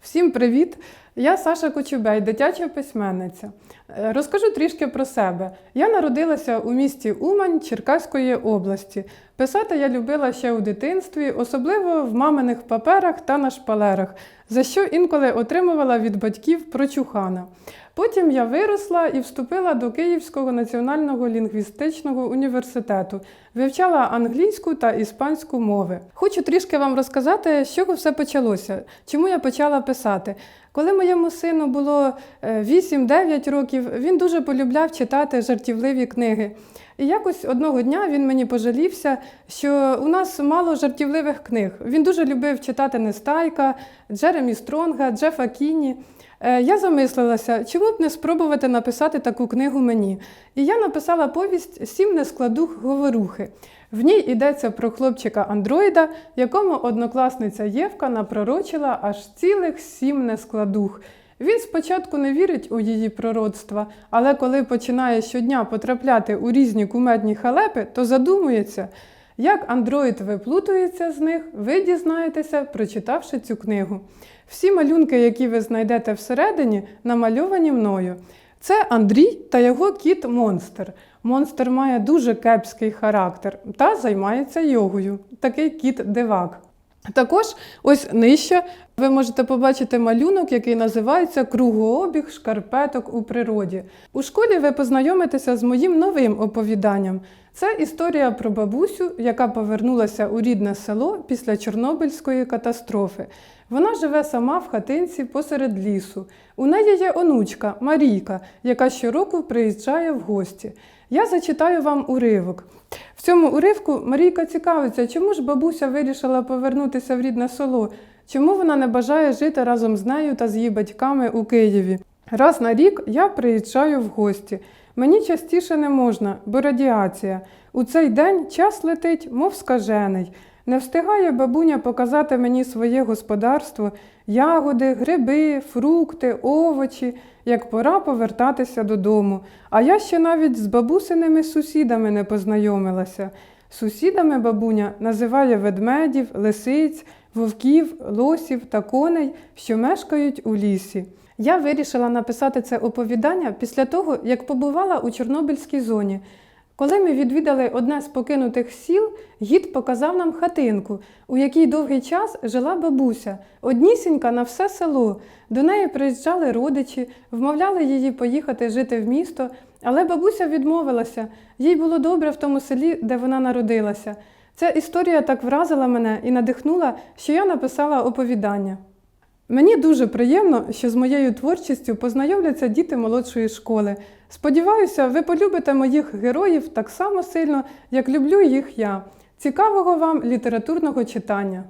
Всім привіт! Я Саша Кочубей, дитяча письменниця. Е, Розкажу трішки про себе. Я народилася у місті Умань Черкаської області. Писати я любила ще у дитинстві, особливо в маминих паперах та на шпалерах, за що інколи отримувала від батьків прочухана. Потім я виросла і вступила до Київського національного лінгвістичного університету, вивчала англійську та іспанську мови. Хочу трішки вам розказати, з чого все почалося, чому я почала писати. Коли моєму сину було е, 8-9 років, він дуже полюбляв читати жартівливі книги. І якось одного дня він мені пожалівся, що у нас мало жартівливих книг. Він дуже любив читати Нестайка, Джеремі Стронга, Джефа Кіні. Е, Я замислилася, чому б не спробувати написати таку книгу мені. І я написала повість Сім нескладух говорухи. В ній йдеться про хлопчика андроїда, якому однокласниця Євка напророчила аж цілих сім нескладух. Він спочатку не вірить у її пророцтва, але коли починає щодня потрапляти у різні кумедні халепи, то задумується, як андроїд виплутується з них, ви дізнаєтеся, прочитавши цю книгу. Всі малюнки, які ви знайдете всередині, намальовані мною. Це Андрій та його кіт Монстер. Монстер має дуже кепський характер та займається йогою. Такий кіт дивак. Також ось нижче ви можете побачити малюнок, який називається Кругообіг шкарпеток у природі. У школі ви познайомитеся з моїм новим оповіданням. Це історія про бабусю, яка повернулася у рідне село після Чорнобильської катастрофи. Вона живе сама в хатинці посеред лісу. У неї є онучка Марійка, яка щороку приїжджає в гості. Я зачитаю вам уривок. В цьому уривку Марійка цікавиться, чому ж бабуся вирішила повернутися в рідне село, чому вона не бажає жити разом з нею та з її батьками у Києві. Раз на рік я приїжджаю в гості. Мені частіше не можна, бо радіація. У цей день час летить, мов скажений. Не встигає бабуня показати мені своє господарство, ягоди, гриби, фрукти, овочі, як пора повертатися додому. А я ще навіть з бабусиними сусідами не познайомилася. Сусідами бабуня називає ведмедів, лисиць, вовків, лосів та коней, що мешкають у лісі. Я вирішила написати це оповідання після того, як побувала у Чорнобильській зоні. Коли ми відвідали одне з покинутих сіл, гід показав нам хатинку, у якій довгий час жила бабуся, однісінька на все село. До неї приїжджали родичі, вмовляли її поїхати жити в місто, але бабуся відмовилася. Їй було добре в тому селі, де вона народилася. Ця історія так вразила мене і надихнула, що я написала оповідання. Мені дуже приємно, що з моєю творчістю познайомляться діти молодшої школи. Сподіваюся, ви полюбите моїх героїв так само сильно, як люблю їх я. Цікавого вам літературного читання!